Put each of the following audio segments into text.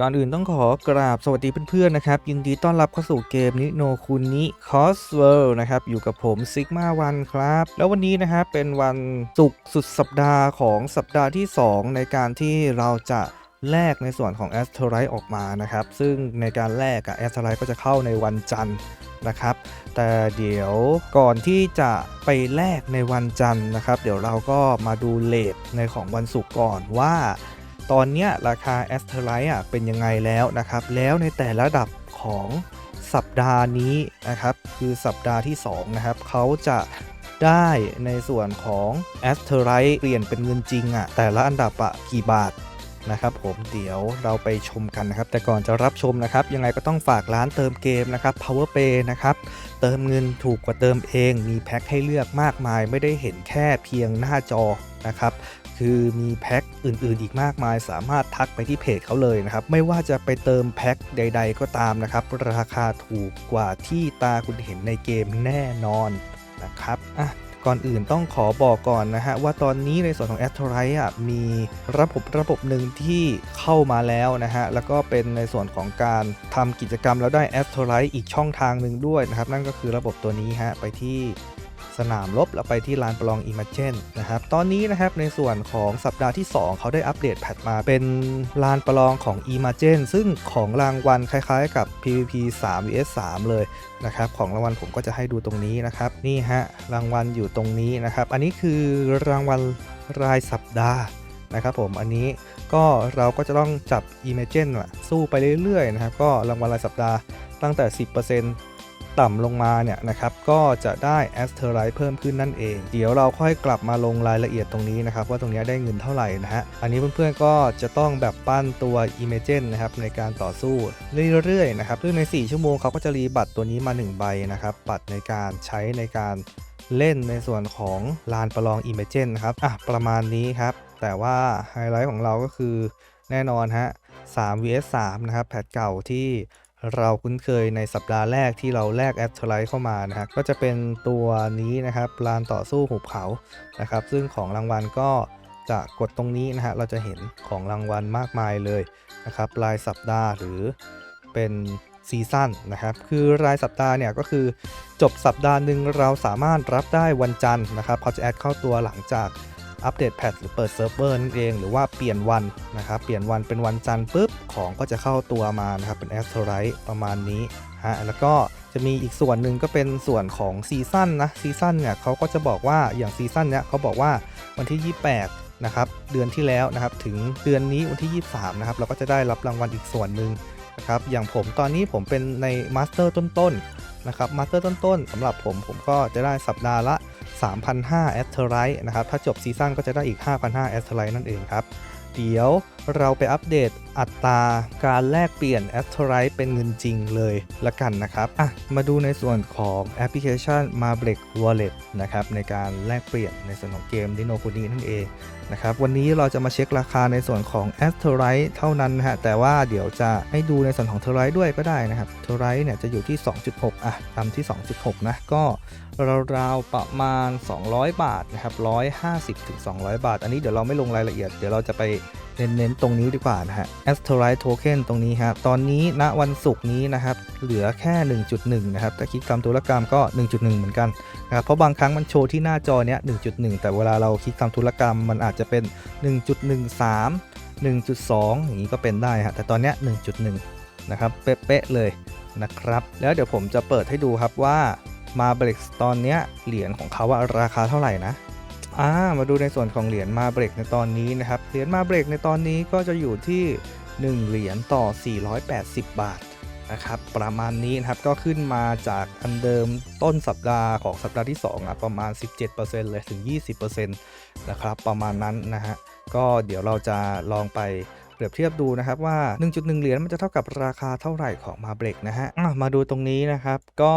ก่อนอื่นต้องขอกราบสวัสดีเพื่อนๆนะครับ ยินดีต้อนรับเข้าสู่เกมนิโนคุนิคอสเวิลด์นะครับ อยู่กับผมซิกมาวันครับ แล้ววันนี้นะครับเป็นวันศุกร์สุดสัปดาห์ของสัปดาห์ที่ 2 ในการที่เราจะแลกในส่วนของแอสเทอไรต์ออกมานะครับ ซึ่งในการแลกอะแอสเทอไรต์ก็จะเข้าในวันจันทร์นะครับ แต่เดี๋ยวก่อนที่จะไปแลกในวันจันทร์นะครับ เดี๋ยวเราก็มาดูเลทในของวันศุกร์ก่อนว่า ตอนนี้ราคาแอสเทอร์ไลท์อะเป็นยังไงแล้วนะครับ แล้วในแต่ละระดับของสัปดาห์นี้นะครับ คือสัปดาห์ที่ 2 นะครับ เขาจะได้ในส่วนของแอสเทอร์ไลท์เปลี่ยนเป็นเงินจริงอะ แต่ละอันดับอะกี่บาทนะครับผมเดี๋ยวเราไปชมกันนะครับ แต่ก่อนจะรับชมนะครับ ยังไงก็ต้องฝากร้านเติมเกมนะครับ PowerPay นะครับ เติมเงินถูกกว่าเติมเอง มีแพ็คให้เลือกมากมาย ไม่ได้เห็นแค่เพียงหน้าจอ นะครับ คือมีแพ็คอื่นๆ อีกมากมาย สามารถทักไปที่เพจเขาเลยนะครับ ไม่ว่าจะไปเติมแพ็คใด ๆ ก็ตามนะครับ ราคาถูกกว่าที่ตาคุณเห็นในเกมแน่นอนนะครับอะก่อนอื่นต้องขอบอกก่อนนะฮะ ว่าตอนนี้ในส่วนของ a s t r i อะมีระบบระบบหนึ่งที่เข้ามาแล้วนะฮะ แล้วก็เป็นในส่วนของการทำกิจกรรมแล้วได้ a s t r i อีกช่องทางหนึ่งด้วยนะครับ นั่นก็คือระบบตัวนี้ฮะ ไปที่ สนามรบแล้วไปที่ลานประลอง i m a g e n นนะครับตอนนี้นะครับในส่วนของสัปดาห์ที่ 2 เขาได้อัปเดตแพทมาเป็นลานประลองของ i m a g e n ซึ่งของรางวัลคล้ายๆกับ PVP 3 vs 3 เลยนะครับของรางวัลผมก็จะให้ดูตรงนี้นะครับนี่ฮะรางวัลอยู่ตรงนี้นะครับอันนี้คือรางวัลรายสัปดาห์นะครับผมอันนี้ก็เราก็จะต้องจับ i m a g e n อะสู้ไปเรื่อยๆนะครับก็รางวัลรายสัปดาห์ตั้งแต่ 10% ต่ำลงมาเนี่ยนะครับก็จะได้แอสเทอร์ไรเพิ่มขึ้นนั่นเอง เดี๋ยวเราค่อยกลับมาลงรายละเอียดตรงนี้นะครับว่าตรงนี้ได้เงินเท่าไหร่นะฮะอันนี้เพื่อนๆก็จะต้องแบบปั้นตัว i m a g e n นะครับในการต่อสู้เรื่อยๆนะครับซึ่งใน 4 ชั่วโมงเขาก็จะรีบัตรตัวนี้มา 1 ใบนะครับบัตรในการใช้ในการเล่นในส่วนของลานประลอง i m a g e n นะครับอะประมาณนี้ครับแต่ว่าไฮไลท์ของเราก็คือแน่นอนฮะ3 vs 3นะครับแพทเก่าที่ เราคุ้นเคยในสัปดาห์แรกที่เราแลกแอดเทอร์ไลท์เข้ามานะครับก็จะเป็นตัวนี้นะครับลานต่อสู้หุบเขานะครับ ซึ่งของรางวัลก็จะกดตรงนี้นะฮะเราจะเห็นของรางวัลมากมายเลยนะครับรายสัปดาห์หรือเป็นซีซั่นนะครับคือรายสัปดาห์เนี่ยก็คือจบสัปดาห์หนึ่งเราสามารถรับได้วันจันทร์นะครับเขาจะแอดเข้าตัวหลังจาก อัปเดตแพทหรือเปิดเซิร์ฟเวอร์นั่นเองหรือว่าเปลี่ยนวันนะครับเปลี่ยนวันเป็นวันจันทร์ปุ๊บของก็จะเข้าตัวมานะครับเป็นแอสโทรไรประมาณนี้ฮะแล้วก็จะมีอีกส่วนหนึ่งก็เป็นส่วนของซีซั่นนะซีซั่นเนี่ยเขาก็จะบอกว่าอย่างซีซั่นเนี้ยเขาบอกว่าวันที่ 28นะครับเดือนที่แล้วนะครับถึงเดือนนี้วันที่ 23นะครับเราก็จะได้รับรางวัลอีกส่วนหนึ่งนะครับอย่างผมตอนนี้ผมเป็นในมาสเตอร์ต้นๆนะครับมาสเตอร์ต้นๆสำหรับผมผมก็จะได้สัปดาห์ละ 3,500แอสเทอร์ไรนะครับ ถ้าจบซีซั่นก็จะได้อีก 5,500แอสเทอร์ไรนั่นเองครับ เดี๋ยวเราไปอัปเดตอัตราการแลกเปลี่ยนแอสเทอร์ไรเป็นเงินจริงเลยละกันนะครับอะมาดูในส่วนของแอปพลิเคชัน m a b l e k Wallet นะครับในการแลกเปลี่ยนในส่วนของเกม Dino k u n i นั่นเองนะครับวันนี้เราจะมาเช็คราคาในส่วนของ a s t e r i t e เท่านั้นนะฮะแต่ว่าเดี๋ยวจะให้ดูในส่วนของ t e r i t e ด้วยก็ได้นะครับ t e r i t e เนี่ยจะอยู่ที่ 2.6 อะตามที่ 2.6 นะ ก็ราวๆประมาณ 200 บาทนะครับ150ถึง200 บาท อันนี้เดี๋ยวเราไม่ลงรายละเอียด เดี๋ยวเราจะไปเน้นๆตรงนี้ดีกว่านะฮะ a s t e r i t e Token ตรงนี้ฮะตอนนี้ณวันศุกร์นี้นะครับ เหลือแค่ 1.1 นะครับ ถ้าคลิกรรมธุรกรรมก็ 1.1 เหมือนกันนะครับเพราะบางครั้งมันโชว์ที่หน้าจอเนี้ย 1.1 แต่เวลาเราคลิกรรมธุรกรรมมันอาจจะเป็น 1.13 1.2 อย่างนี้ก็เป็นได้ฮะแต่ตอนเนี้ย1.1 นะครับ เป๊ะๆเลยนะครับ แล้วเดี๋ยวผมจะเปิดให้ดูครับว่ามาเบรกตอนเนี้ยเหรียญของเขาว่าราคาเท่าไหร่นะ อ่ามาดูในส่วนของเหรียญมาเบรกในตอนนี้นะครับ เหรียญมาเบรกในตอนนี้ก็จะอยู่ที่ 1 เหรียญต่อ 480 บาทนะครับ ประมาณนี้นะครับ ก็ขึ้นมาจากอันเดิมต้นสัปดาห์ของสัปดาห์ที่2อะประมาณ 17%เลยถึง 20%นะครับ ประมาณนั้นนะฮะ ก็เดี๋ยวเราจะลองไปเป รียบเทียบดูนะครับว่า 1.1 เหรียญมันจะเท่ากับราคาเท่าไหร่ของมาเบรกนะฮะมาดูตรงนี้นะครับ ก็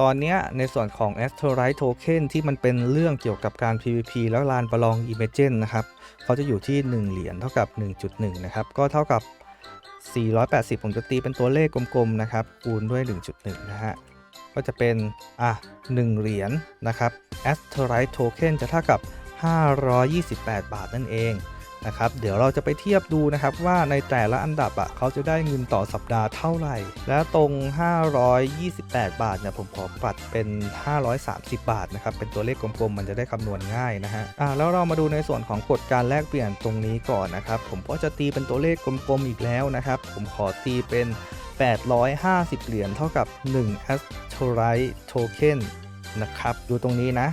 ตอนนี้ในส่วนของ a s t r i t e Token ที่มันเป็นเรื่องเกี่ยวกับการ PVP แล้วลานประลอง i m a g e n นะครับเขาจะอยู่ที่ 1 เหรียญเท่ากับ 1.1 นะครับก็เท่ากับ 480 ผมจะตีเป็นตัวเลขกลมๆนะครับคูณด้วย 1.1 นะฮะก็จะเป็นอะ1เหรียญนะครับ a s t r i t e Token จะเท่ากับ 528 บาทนั่นเอง นะครับเดี๋ยวเราจะไปเทียบดูนะครับว่าในแต่ละอันดับอะเขาจะได้เงินต่อสัปดาห์เท่าไหร่ และตรง 528 บาทเนี่ยผมขอปัดเป็น 530 บาทนะครับเป็นตัวเลขกลมๆ มันจะได้คำนวณง่ายนะฮะอ่าแล้วเรามาดูในส่วนของกฎการแลกเปลี่ยนตรงนี้ก่อนนะครับผมก็จะตีเป็นตัวเลขกลมๆอีกแล้วนะครับผมขอตีเป็น 850 เหรียญเท่ากับ1 a s t r i t e Token นะครับดูตรงนี้นะ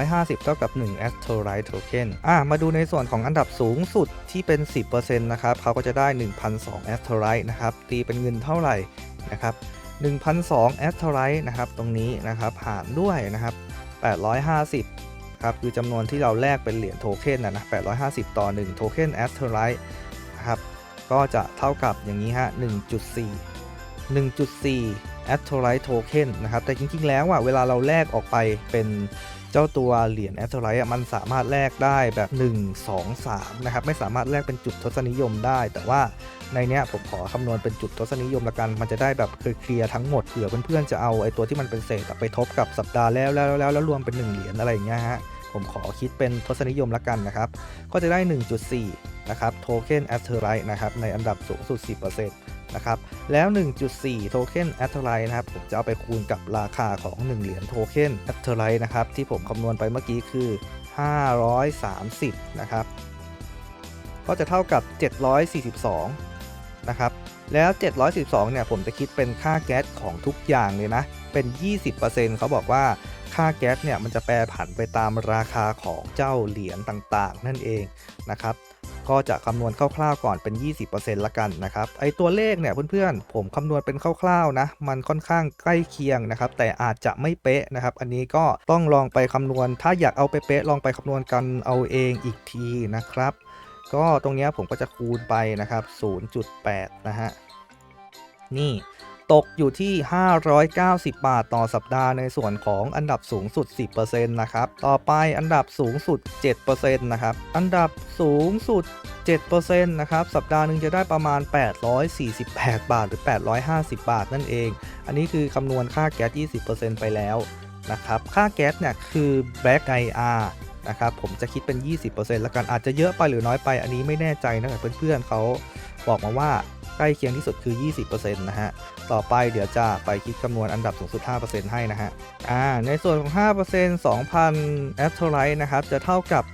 850 เท่ากับ 1 a s t r i t e Token อะมาดูในส่วนของอันดับสูงสุดที่เป็น 10%นะครับเขาก็จะได้ 1,002 a s t r i t e นะครับ ตีเป็นเงินเท่าไหร่นะครับ1,002 a s t r i t e นะครับ ตรงนี้นะครับหารด้วยนะครับ 850 ครับ คือจำนวนที่เราแลกเป็นเหรียญโทเค็นนะนะ 850 ต่อ 1 โทเค็น a s t r i t e นะครับ ก็จะเท่ากับอย่างนี้ฮะ 1.4 1.4 a s t r i t e Token นะครับ แต่จริงๆ แล้วอะเวลาเราแลกออกไปเป็น จ้าตัวเหรียญ a s t r i t e มันสามารถแลกได้แบบ 1 2 3 นะครับ ไม่สามารถแลกเป็นจุดทศนิยมได้ แต่ว่าในเนี้ยผมขอคำนวณเป็นจุดทศนิยมละกัน มันจะได้แบบเคลียร์ทั้งหมดเผื่อเพื่อนๆจะเอาไอ้ตัวที่มันเป็นเศษไปทบกับสัปดาห์แล้วแล้วแล้วแล้วรวมเป็น1เหรียญอะไรอย่างเงี้ยฮะผมขอคิดเป็นทศนิยมละกันนะครับ ก็จะได้ 1.4 นะครับโทเค็นแอสเทอร์ไรนะครับในอันดับสูงสุด 10% นะครับแล้ว 1.4 โทเค็นแอสเทอร์ไรนะครับผมจะเอาไปคูณกับราคาของ 1 เหรียญโทเค็นแอสเทอร์ไรนะครับที่ผมคำนวณไปเมื่อกี้คือ 530 นะครับ ก็จะเท่ากับ 742 นะครับ แล้ว 742 เนี่ยผมจะคิดเป็นค่าแก๊สของทุกอย่างเลยนะ เป็น 20%เขาบอกว่าค่าแก๊สเนี่ยมันจะแปรผันไปตามราคาของเจ้าเหรียญต่างๆ นั่นเองนะครับ ก็จะคำนวณคร่าวๆก่อนเป็น 20%ละกันนะครับไอตัวเลขเนี่ยเพื่อนๆ ผมคำนวณเป็นคร่าวๆนะมันค่อนข้างใกล้เคียงนะครับแต่อาจจะไม่เป๊ะนะครับอันนี้ก็ต้องลองไปคำนวณ ถ้าอยากเอาไปเป๊ะลองไปคำนวณกันเอาเองอีกทีนะครับ ก็ตรงเนี้ยผมก็จะคูณไปนะครับ 0.8 นะฮะนี่ ตกอยู่ที่ 590 บาทต่อสัปดาห์ในส่วนของอันดับสูงสุด 10%นะครับ ต่อไปอันดับสูงสุด 7%นะครับ อันดับสูงสุด 7%นะครับ สัปดาห์หนึ่งจะได้ประมาณ 848 บาทหรือ 850 บาทนั่นเอง อันนี้คือคำนวณค่าแก๊ส 20%ไปแล้วนะครับ ค่าแก๊สเนี่ยคือ Black IR นะครับ ผมจะคิดเป็น 20%แล้วกัน อาจจะเยอะไปหรือน้อยไป อันนี้ไม่แน่ใจนะแต่เพื่อนๆเขาบอกมาว่า ใกล้เคียงที่สุดคือ 20%นะฮะ ต่อไปเดี๋ยวจะไปคิดคำนวณอันดับสูงสุด 5%ให้นะฮะ อ่า ในส่วนของ 5% 2,000 a s t r o l i t e นะครับ จะเท่ากับ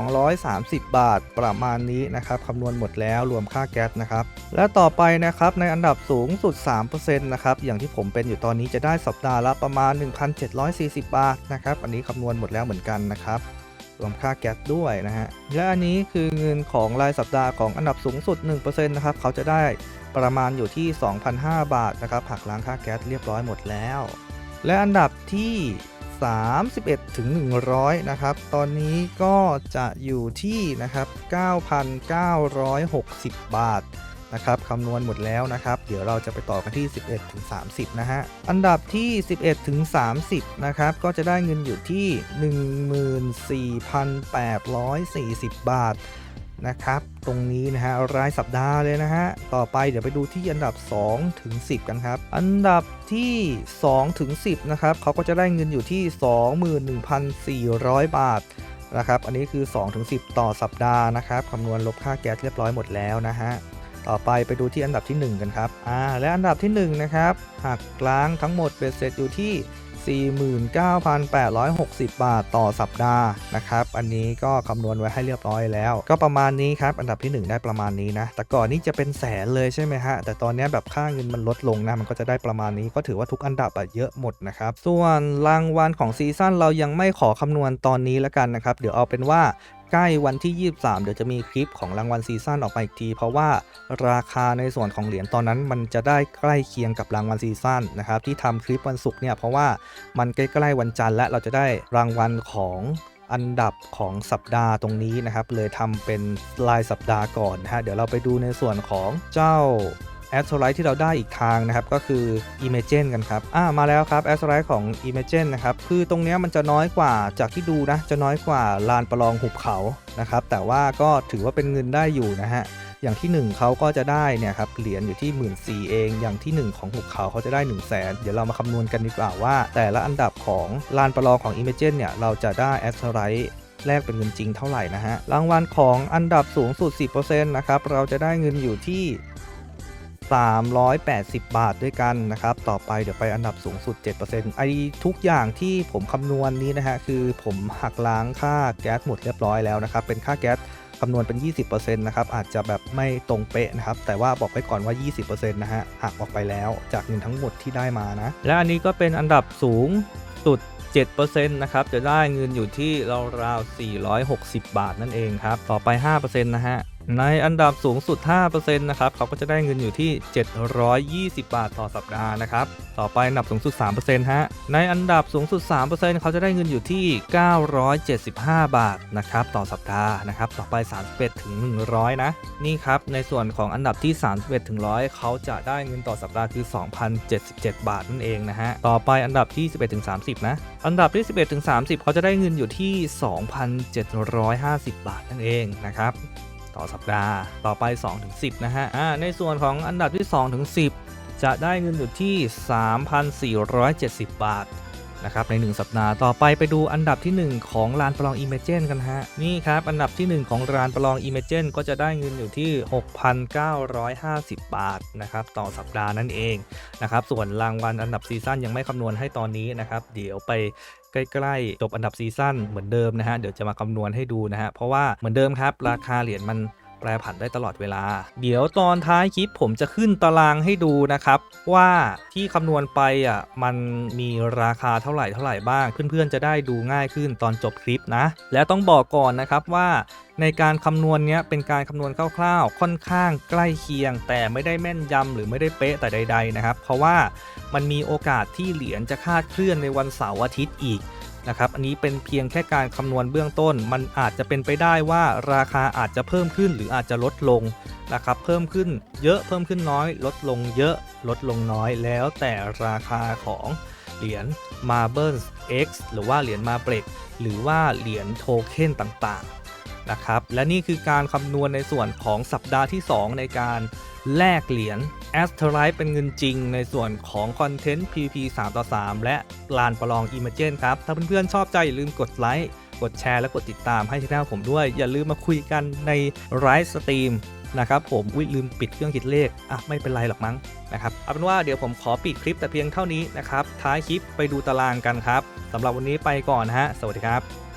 1,230 บาทประมาณนี้นะครับ คำนวณหมดแล้วรวมค่าแก๊สนะครับ และต่อไปนะครับในอันดับสูงสุด 3%นะครับ อย่างที่ผมเป็นอยู่ตอนนี้จะได้สัปดาห์ละประมาณ 1,740 บาทนะครับ อันนี้คำนวณหมดแล้วเหมือนกันนะครับ รวมค่าแก๊สด้วยนะฮะ และอันนี้คือเงินของรายสัปดาห์ของอันดับสูงสุด 1%นะครับ เขาจะได้ประมาณอยู่ที่ 2,005 บาทนะครับหักล้างค่าแก๊สเรียบร้อยหมดแล้ว และอันดับที่ 31 ถึง 100 นะครับ ตอนนี้ก็จะอยู่ที่นะครับ 9,960 บาท นะครับคำนวณหมดแล้วนะครับ เดี๋ยวเราจะไปต่อกันที่ 11ถึง30 นะฮะ อันดับที่ 11ถึง30 นะครับ ก็จะได้เงินอยู่ที่ 14,840 บาทนะครับ ตรงนี้นะฮะรายสัปดาห์เลยนะฮะ ต่อไปเดี๋ยวไปดูที่อันดับ2ถึง10 กันครับ อันดับที่2ถึง10 นะครับเขาก็จะได้เงินอยู่ที่ 21,400 บาทนะครับ อันนี้คือ2ถึง10 ต่อสัปดาห์นะครับ คำนวณลบค่าแก๊สเรียบร้อยหมดแล้วนะฮะ ต่อไปไปดูที่อันดับที่ 1 กันครับอ่าและอันดับที่1นะครับหักล้างทั้งหมดเบ็ดเสร็จอยู่ที่ 49,860 บาทต่อสัปดาห์นะครับ อันนี้ก็คำนวณไว้ให้เรียบร้อยแล้ว ก็ประมาณนี้ครับ อันดับที่ 1 ได้ประมาณนี้นะ แต่ก่อนนี้จะเป็นแสนเลยใช่ไหมฮะ แต่ตอนนี้แบบค่าเงินมันลดลงนะ มันก็จะได้ประมาณนี้ ก็ถือว่าทุกอันดับอะเยอะหมดนะครับ ส่วนรางวัลของซีซั่นเรายังไม่ขอคำนวณตอนนี้แล้วกันนะครับ เดี๋ยวเอาเป็นว่า ใกล้วันที่ 23 เดี๋ยวจะมีคลิปของรางวัลซีซั่นออกมาอีกที เพราะว่าราคาในส่วนของเหรียญตอนนั้นมันจะได้ใกล้เคียงกับรางวัลซีซั่นนะครับที่ทำคลิปวันศุกร์เนี่ยเพราะว่ามันใกล้ๆวันจันทร์และเราจะได้รางวัลของอันดับของสัปดาห์ตรงนี้นะครับ เลยทำเป็นรายสัปดาห์ก่อนนะฮะเดี๋ยวเราไปดูในส่วนของเจ้า แอสโ l ไลท์ที่เราได้อีกทางนะครับก็คือ i m a g e n กันครับอ่ามาแล้วครับแอสโ l ไลท์ของ i m a g e n นะครับคือตรงนี้มันจะน้อยกว่าจากที่ดูนะจะน้อยกว่าลานประลองหุบเขานะครับแต่ว่าก็ถือว่าเป็นเงินได้อยู่นะฮะอย่างที่ 1เขาก็จะได้เนี่ยครับเหรียญอยู่ที่1 4ื่นเอง อย่างที่ 1 ของหุบเขาเขาจะได้ 1 0 0 0 0แสนเดี๋ยวเรามาคำนวณกันดีกว่าว่า แต่ละอันดับของลานประลองของ i m a g e n เนี่ยเราจะได้แอสโ l ไลท์แลกเป็นเงินจริงเท่าไหร่นะฮะ รางวัลของอันดับสูงสุด 10%นะครับ เราจะได้เงินอยู่ที่ 380 บาทด้วยกันนะครับ ต่อไปเดี๋ยวไปอันดับสูงสุด 7%ไอทุกอย่างที่ผมคำนวณนี้นะฮะ คือผมหักล้างค่าแก๊สหมดเรียบร้อยแล้วนะครับ เป็นค่าแก๊สคำนวณเป็น 20%นะครับ อาจจะแบบไม่ตรงเป๊ะนะครับ แต่ว่าบอกไว้ก่อนว่า 20%นะฮะ หักออกไปแล้วจากเงินทั้งหมดที่ได้มานะ และอันนี้ก็เป็นอันดับสูงสุด7%นะครับ จะได้เงินอยู่ที่ราวๆ460 บาทนั่นเองครับ ต่อไป 5%นะฮะ ในอันดับสูงสุด 5%นะครับเขาก็จะได้เงินอยู่ที่ 720 บาทต่อสัปดาห์นะครับ ต่อไปอันดับสูงสุด 3%ฮะ ในอันดับสูงสุด 3%เขาจะได้เงินอยู่ที่ 975 บาทนะครับต่อสัปดาห์นะครับ ต่อไป 31 ถึง 100 นะ นี่ครับ ในส่วนของอันดับที่ 31 ถึง 100 เขาจะได้เงินต่อสัปดาห์คือ 2,077 บาทนั่นเองนะฮะ ต่อไปอันดับที่ 11 ถึง 30 นะ อันดับที่ 11 ถึง 30 เขาจะได้เงินอยู่ที่ 2,750 บาทนั่นเองนะครับ ต่อสัปดาห์ ต่อไป2ถึง10 นะฮะอ่าในส่วนของอันดับที่2ถึง10 จะได้เงินอยู่ที่ 3,470 บาทนะครับใน 1 สัปดาห์ต่อไปไปดูอันดับที่ 1 ของลานประลอง i m a g e n กันฮะนี่ครับอันดับที่ 1 ของลานประลอง i m a g e n ก็จะได้เงินอยู่ที่ 6,950 บาทนะครับต่อสัปดาห์นั่นเองนะครับส่วนรางวัลอันดับซีซั่นยังไม่คำนวณให้ตอนนี้นะครับเดี๋ยวไป ใกล้ๆจบอันดับซีซั่นเหมือนเดิมนะฮะเดี๋ยวจะมาคำนวณให้ดูนะฮะเพราะว่าเหมือนเดิมครับราคาเหรียญมัน แปรผันได้ตลอดเวลา เดี๋ยวตอนท้ายคลิปผมจะขึ้นตารางให้ดูนะครับ ว่าที่คำนวณไปอะมันมีราคาเท่าไหร่เท่าไหร่บ้าง เพื่อนๆจะได้ดูง่ายขึ้นตอนจบคลิปนะ และต้องบอกก่อนนะครับว่าในการคำนวณเนี้ยเป็นการคำนวณคร่าวๆ ค่อนข้างใกล้เคียง แต่ไม่ได้แม่นยำหรือไม่ได้เป๊ะแต่ใด ๆนะครับ เพราะว่ามันมีโอกาสที่เหรียญจะคาดเคลื่อนในวันเสาร์อาทิตย์อีก นะครับอันนี้เป็นเพียงแค่การคำนวณเบื้องต้น มันอาจจะเป็นไปได้ว่าราคาอาจจะเพิ่มขึ้นหรืออาจจะลดลงนะครับเพิ่มขึ้นเยอะเพิ่มขึ้นน้อย ลดลงเยอะลดลงน้อยแล้วแต่ราคาของเหรียญ Marble X หรือว่าเหรียญมาเบรกหรือว่าเหรียญโทเค็นต่างๆนะครับและนี่คือการคำนวณในส่วนของสัปดาห์ที่ 2 ในการ แลกเหรียญ a s t r i t e เป็นเงินจริงในส่วนของคอนเทนต์ PP 3ต่อ3และลานประลอง i m a g e n ครับ ถ้าเพื่อนๆชอบใจอย่าลืมกดไลค์ กดแชร์และกดติดตามให้ช่องผมด้วย อย่าลืมมาคุยกันในไลฟ์สตรีมนะครับผมอุ้ยลืมปิดเครื่องคิดเลข อะ ไม่เป็นไรหรอกมั้งนะครับเอาเป็นว่าเดี๋ยวผมขอปิดคลิปแต่เพียงเท่านี้นะครับ ท้ายคลิปไปดูตารางกันครับสำหรับวันนี้ไปก่อนนะฮะ สวัสดีครับ